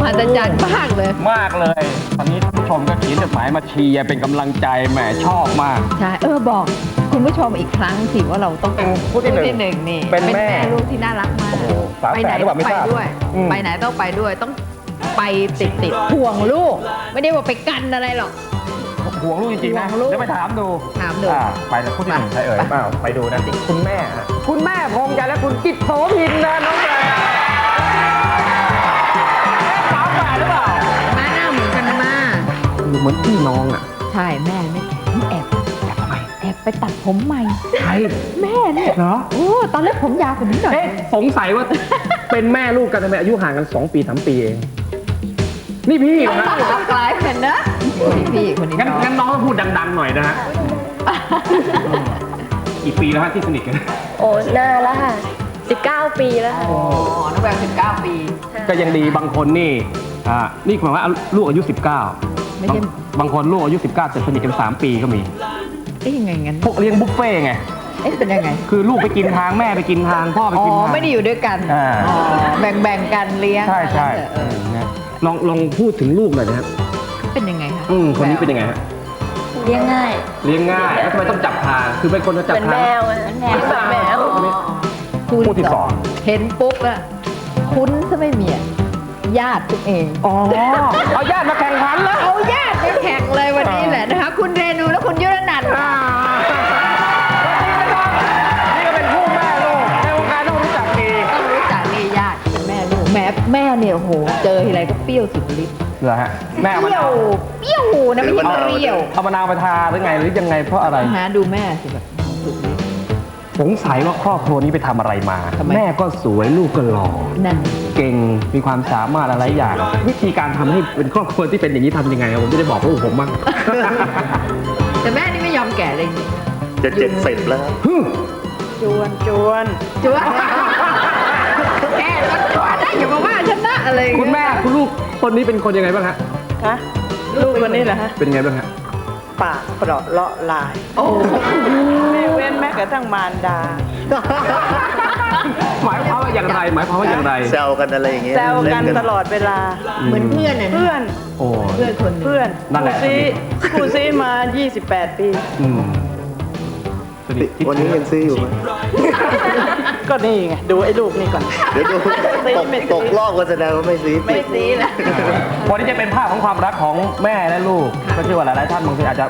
มหัศจรรย์มากเลย มากเลย ตอนนี้ผู้ชมก็เขียนจดหมายมาเชียร์เป็นกำลังใจแหมชอบมาก ใช่ เออบอกคุณผู้ชมอีกครั้งสิว่าเราต้องเป็นผู้ที่หนึ่งหนึ่งนี่เป็นแม่ลูกที่น่ารักมากโอ้โหฝาไปแฝไหนดหรือเปต้ล่าองไม่ไปทราบด้วย อืม ไปไหนต้องไปด้วยต้องไปติดติดๆห่วงลูก ไม่ได้ว่าไปกันอะไรหรอก ห่วงลูกจริงๆนะห่วงลูกเดี๋ยวไปถามดูถามดู อ่ไปเลยผู้ที่หนึ่งใครเอ่ยเปล่าไปดูนะคุณแม่ฮะคุณแม่พงษ์ใจและคุณจิตโสพินนะน้องแม่ เหมือนพี่น้องอะ ใช่แม่ไม่แอบแต่ทำไมแอบไปตัดผมใหม่ใครแม่เนี่ยเหรอ โอ้ตอนแรกผมยาวกว่านี้หน่อย เอ๊ะสงสัยว่า เป็นแม่ลูกกันทำไมอายุห่างกัน 2 ปี 3 ปีเอง นี่พี่เหรอฮะกลายเป็นนะนี่พี่คนนี้งั้นน้องงั้นน้องต้องพูดดังๆหน่อยนะฮะกี่ปีแล้วฮะที่สนิทกัน โอ้นานแล้วค่ะ 19 ปีแล้วค่ะ อ๋อน้องแววสิบเก้าปี ก็ยังดีบางคนนี่อ่านี่หมายว่าลูกอายุ 19 ไม่ใช่บางบางคนลูกอายุ 19แต่สนิทกัน3ปีก็มี เอ๊ะยังไงงั้นพวกเลี้ยงบุฟเฟ่ต์ไง เอ๊ะเป็นยังไง คือลูกไปกินทางแม่ไปกินทางพ่อไปอ๋อกินทาง ไม่ได้อยู่ด้วยกันอ่า อ๋อแบ่งแบ่งๆกันเลี้ยงใช่ใช่เออนะลองลองพูดถึงลูกหน่อยนะครับเป็นยังไงคะอืมคนนี้เป็นยังไงฮะเลี้ยงง่าย เลี้ยงง่ายแล้วทำไมต้องจับทางคือเป็นคนจะจับเป็นทางแมวอะแมวแบบแมว คู่ที่สอง เห็นปุ๊บอะคุ้นซะไม่มีอะ ญาติตัวเอง อ๋อเอาญาติมาแข่งขันแล้วเอาญาติไปแข่งเลยวันนี้แหละนะคะ คุณเรนูและคุณยุรนันท์อ่านี่ก็เป็นคู่แม่ลูกในวงการต้องรู้จักดีต้องรู้จักนี่ญาติเป็นแม่ลูกแม่แม่เนี่ยโอ้โห เจอทีไรก็เปรี้ยวสุดฤทธิ์เหรอฮะแม่เปเอามารี้ยวเปรี้ยวนะไม่ใช่เปรี้ยวเอามะนาวไปทาหรือไงหรือยังไงเพราะอะไรหาดูแม่สิแบบสุดฤทธิ์ สงสัยว่าครอบครัวนี้ไปทำอะไรมาทำไมแม่ก็สวยลูกก็หล่อนั่น เก่งมีความสามารถอะไรอย่าง วิธีการทำให้เป็นครอบครัวที่เป็นอย่างนี้ทำยังไงผมจะได้บอกลูกผมบ้าง แต่แม่นี่ไม่ยอมแก่เลยจริงจะเจ็ดสิบแล้ว ฮึ่มจวนจวนจวดแก่จนจวดได้อย่ามาว่าฉันนะอะไรอย่างคุณเงี้ยแม่คุณลูกคนนี้เป็นคนยังไงบ้างฮะคะลูกคนนี้เหรอฮะเป็นยังไงบ้างฮะ ปากเปราะเลาะลาย โอ้ไม่เว้นแม้กระทั่งมารดา หมายความว่าอย่างไร หมายความว่าอย่างไร แซวกันอะไรอย่างเงี้ยแซวกันเล่ตลอดเวลา เหมือนเพื่อนน่ะนะเพื่อนโอ้เพื่อนคนหนึงเพื่อนนั่นแหละ คู่ซีคู่ซีมา 28 ปี อืมสนิทชิดวันนี้ยังซื้ออยู่ไหม ก็นี่ไงดูไอ้ลูกนี่ก่อน เดี๋ยวดูตกไม่ซื้อตกรอบก็แสดงว่าไม่ซื้อไม่ซีแล้ววันนี้จะเป็นภาพของความรักของแม่และลูก ก็เชื่อว่าหลายๆท่านบางทีอาจจะ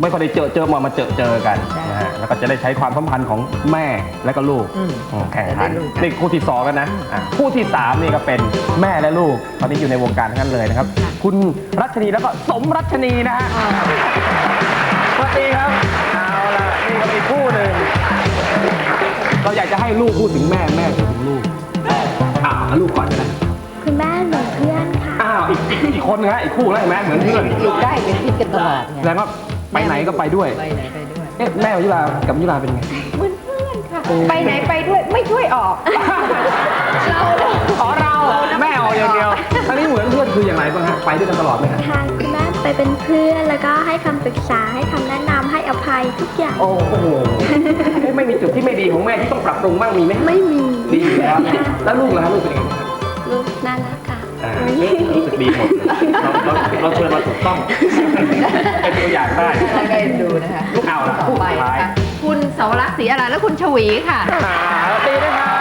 ไม่ค่อยได้เจอเจอมามาเจอเจอกันนะฮะแล้วก็จะได้ใช้ความสัมพันธ์ของแม่และก็ลูกอืมอืมแข่งขันจะได้รู้กันนี่คู่ที่สองกันนะอะคู่ที่สามนี่ก็เป็นแม่และลูก ตอนนี้อยู่ในวงการทั้งนั้นเลยนะครับ คุณรัชนีแล้วก็สมรัชนีนะฮะสวัสดีครับเอาล่ะนี่ก็เป็นคู่หนึ่ง เราอยากจะให้ลูกพูดถึงแม่แม่พูดถึงลูกอ่าเอาลูกก่อนก็ได้คุณแม่เหมือนเพื่อนค่ะอ้าวอีกอีกคนนึงฮะอีกคู่แล้วเห็นไหมเหมือนเพื่อนอยู่ใกล้เป็นพิษกันตลอดไงแล้วก็ไปไหนก็ไปด้วยไปไหนไปด้วยเอ๊ะแม่ยุรากับยุราเป็นไงเหมือนเพื่อนค่ะ ไปไหนไปด้วยไม่ช่วยออก เราเลยอ๋อเราแม่ออกอย่างเดียวทั้งนี้เหมือนเพื่อนคืออย่างไรบ้างฮะไปด้วยกันตลอดไหมฮะทางคุณแม่ ไปเป็นเพื่อน แล้วก็ให้คำปรึกษาให้คำแนะนำให้อภัยทุกอย่าง โอ้โหเอ๊ะไม่มีจุดที่ไม่ดีของแม่ที่ต้องปรับปรุงบ้างมีไหมไม่มีดีอยู่แล้วแล้วลูกล่ะฮะลูกเป็นยังไงบ้างครับลูกน่ารักค่ะอ่ารู้สึกดีหมดเราเราเราเชิญมาถูกต้องเป็นตัวอย่างได้ เราได้ดูนะคะลูกเอาล่ะต่อไปสุดท้ายค่ะคุณเสาวรักษ์ศรีอะไรและคุณชวีค่ะ อ่าตีด้วยครับ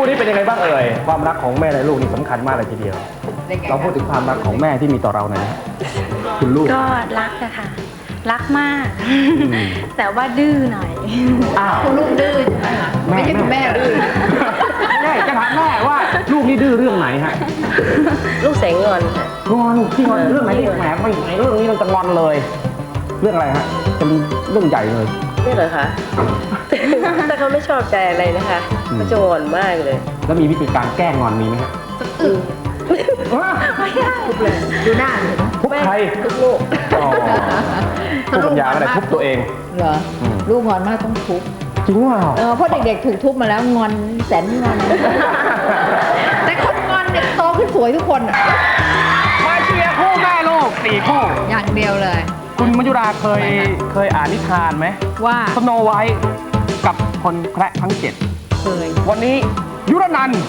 คู่นี้เป็นยังไงบ้างเอ่ยความรักของแม่และลูกนี่สำคัญมากเลยทีเดียว เราพูดถึงความรักของแม่ที่มีต่อเราหน่อยนะคุณลูก ก็รักอะค่ะ รักมากมแต่ว่าดื้อหน่อย อ้าวคุณลูกดื้อใช่ไหมคะแม่ไม่ใช่คุณแม่ดื้อ แม่จะถามแม่ว่าลูกนี่ดื้อเรื่องไหนฮะลูกแสงงอนค่ะ งอนที่งอนเรื่องไหนที่แหมไม่เรื่องนี้เราจะงอนเลย เรื่องอะไรฮะเป็นเรื่องใหญ่เลย นี่เหรอคะ แต่เขาไม่ชอบใจอะไรนะคะอืมเขาจะงอนมากเลย แล้วมีวิธีการแก้งอนมีไหมฮะว้าดูหน้าเห็นไหมทุบใครทุกลูกอ๋อทุบปัญญาอะไรทุบตัวเองเหรออืมลูกงอนมากต้องทุบจริงเปล่าเออเพราะเด็กๆถูกทุบมาแล้วงอนแสนงอนแต่คนงอนเนี่ยโตขึ้นสวยทุกคนอะมาเชียร์คู่แม่ลูกสี่คู่อย่างเดียวเลย คุณมยุราเคยเคยอ่านนิทานไหมว่าสโนไวท์ กับคนแคระทั้งเจ็ดเคย วันนี้ยุรนันท์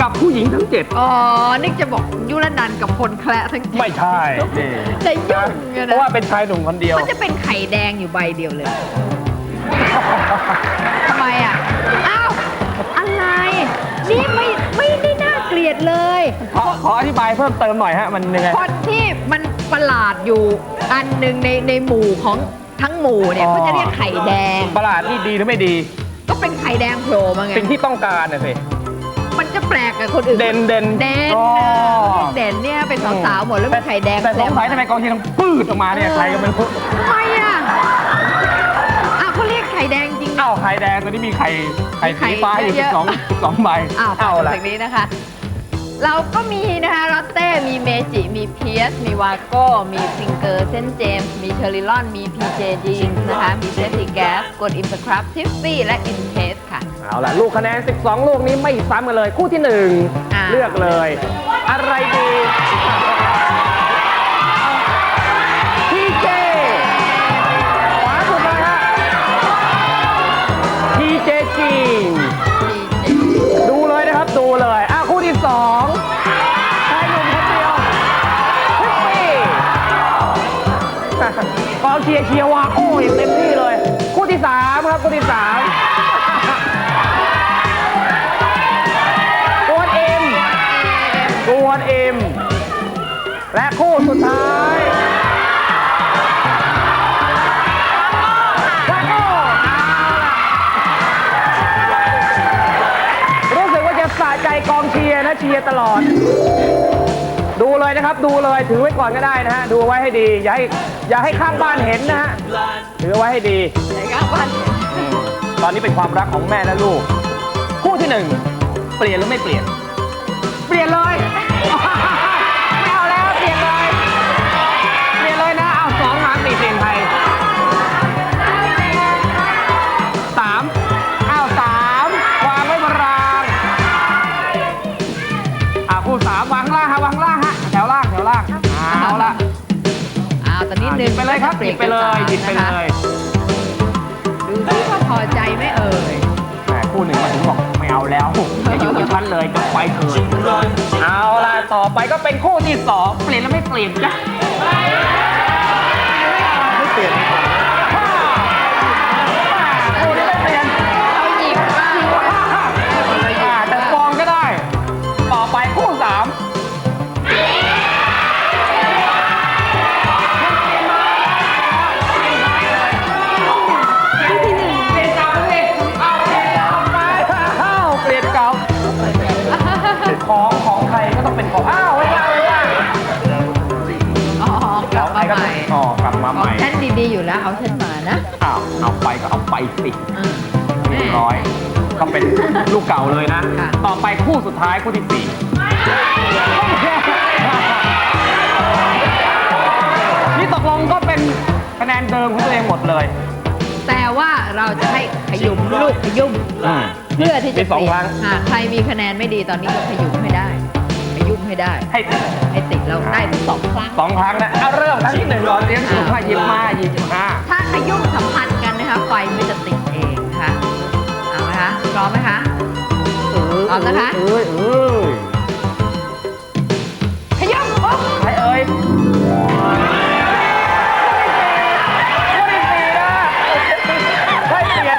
กับผู้หญิงทั้งเจ็ดอ๋อนี่จะบอกยุรนันท์กับคนแคละทั้งไม่ใช่นี่จะยุ่งอะเพนะราะว่าเป็นชายหนุ่มคนเดียว มันจะเป็นไข่แดงอยู่ใบเดียวเลยทำไมอะ อ้าว อะไร นี่ไม่ไม่ได้น่าเกลียดเลย ขอขออธิบายเพิ่มเติมหน่อยฮะ มันยังไง คนที่มันประหลาดอยู่อันหนึ่งในในหมู่ของ ทั้งหมู่เนี่ยอ๋อเขาจะเรียกไข่แดง ประหลาดนี่ดีหรือไม่ดี ก็เป็นไข่แดงโผล่มาไง สิ่งที่ต้องการนะสิ มันจะแปลกกับคนอื่น เด่นเด่นเด่นอ๋อ เด่นเนี่ยเป็นสาวๆหมดแล้วเป็นไข่แดงแต่สงสัยทำไมกองเชียร์ต้องปืดออกมาเนี่ยใครก็ไม่รู้ทำไมอะอ้าวเขาเรียกไข่แดงจริงนะอ้าวไข่แดงตัวนี้มีไข่ไข่สีฟ้าอยู่ไข่สิบเยสองอะสิบสองใบอ้าวเอาเอาละจากนี้นะคะ เราก็มีนะคะลอตเต้ มีเมจิ มีเพียส มีวาโก้ มีซิงเกอร์เซนเจมส์ มีเชอริลอน มีพีเจจีนนะคะ มีเซฟตี้แก๊สกดอินสครับทิฟฟี่ และอินเทสค่ะ เอาละลูกคะแนน 12 ลูกนี้ไม่ซ้ำกันเลย คู่ที่หนึ่งอ่าเลือกเลย อะไรดีพีเจขวาสุดเลยฮะพีเจจีน องเชียร์เชียร์วาโอ้ยเต็มที่เลย คู่ที่สามครับคู่ที่สามกวนเอ็มกวนเอ็มและคู่สุดท้ายวาโก้เอาล่ะรู้สึกว่าจะสะใจกองเชียร์นะเชียร์ตลอด ดูเลยนะครับ ดูเลยถือไว้ก่อนก็ได้นะฮะ ดูไว้ให้ดี อย่าให้ อย่าให้ข้างบ้านเห็นนะฮะถือไว้ให้ดี ไหนครับวันตอนนี้เป็นความรักของแม่และลูก คู่ที่หนึ่งเปลี่ยนหรือไม่เปลี่ยน เปลี่ยนเลย เลยครับหยิบไปเลยหยิบไปเลยดูซิว่าพอใจไหมเอ่ยแหมคู่หนึ่งมาถึงบอกไม่เอาแล้วอย่าอยู่กับฉันเลยจะไปเถิดเอาล่ะต่อไปก็เป็นคู่ที่สองเปลี่ยนแล้วไม่เปลี่ยนจ้ะ มาขใหองม่ฉันดีๆอยู่แล้ว เอาฉันมานะอ้าวเอาไปก็เอาไปสิอืมเรียบร้อย ก็เป็นลูกเก่าเลยนะค่ะต่อไปคู่สุดท้ายคู่ที่สี่นี่ตกลงก็เป็นคะแนนเดิมของตัวเองหมดเลย แต่ว่าเราจะให้ขยุมลูกขยุมอืมเพื่อที่จะมีสองครั้งหากใครมีคะแนนไม่ดีตอนนี้ก็ขยุมให้ได้ขยุม ให้ได้ ให้ติดให้ติดเราได้ถึงสองครั้ง สองครั้งนะเอาเริ่มครั้งที่หนึ่งก่อนเตรียมสูงมาหยิบมาหยิบมาถ้าขยุ่มสัมพันธ์กันนะคะไฟมันจะติดเองนะคะเอาไหมคะพร้อมไหมคะพร้อมนะคะ เอ้ยเอ้ยขยุ่มปุ๊บใครเอ่ยคู่ที่สี่นะให้เปลี่ยน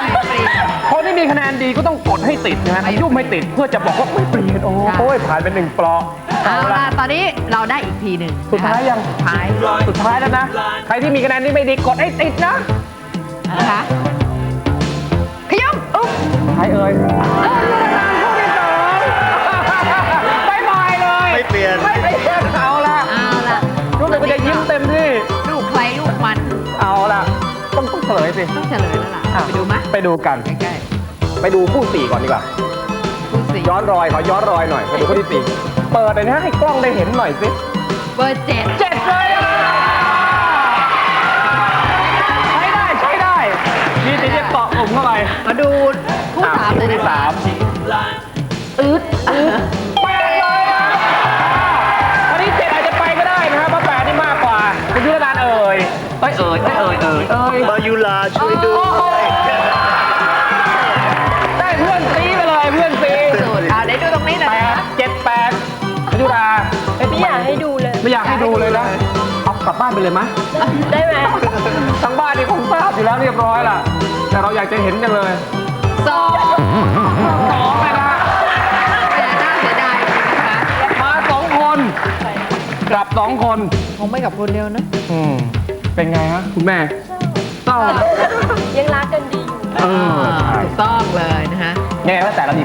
คนที่มีคะแนนดีก็ต้องกดให้ติดนะฮะยุ่มให้ติดเพื่อจะบอกว่าไม่เปลี่ยนโอ้ยผ่านไปหนึ่งปลอก เอาล่ะตอนนี้เราได้อีกทีหนึ่งสุดท้ายยัง สุดท้ายสุดท้ายแล้วนะ ใครที่มีคะแนนที่ไม่ดีกดให้ติดนะนะคะขยุ่มอุ๊บใครเอ่ยเอ้ยยูรนันท์คู่ที่สองบายบายเลย ไม่เปลี่ยน ไม่เปลี่ยนเอาละเอาล่ะรู้สึกว่าจะยิ้มเต็มที่ ลูกใครลูกมัน เอาละต้องต้องเฉลยสิ ต้องเฉลยแล้วล่ะอะไปดูไหมไปดูกัน ใกล้ไปดูคู่สี่ก่อนดีกว่าๆคู่สี่ย้อนรอยขอย้อนรอยหน่อย ไปดูคู่ที่สี่ เปิดเลยนะให้กล้องได้เห็นหน่อยสิเบอร์เจ็ดเจ็ดเลยอะใช้ได้ใช้ได้นี่จะจะเกาะกลุ่มเข้าไปมาดูคู่สามเลยที่ดีกว่าสามอืดอืดแปดเลยอะวันนี้เจ็ดอาจจะไปก็ได้นะครับเพราะแปดนี่มากกว่าคุณยุทธนานเอ่ย เอ้ยเอ่ยเอ้ยเอ่ยเอ่ยเอ่ยมายุลาช่วยดูได้ เลยไหมได้ไหมทางบ้านนี่คงทราบอยู่แล้วเรียบร้อยล่ะ แต่เราอยากจะเห็นจังเลยสองสองเลยนะฮะแต่น่าเสียดายนะคะมาสองคน กลับสองคนคงไม่กับคนเดียวนะอืมเป็นไงฮะคุณแม่ต้องยังรักกันดีอยู่เออใช่ถูกต้องเลยนะคะยังไงก็แต่เรามี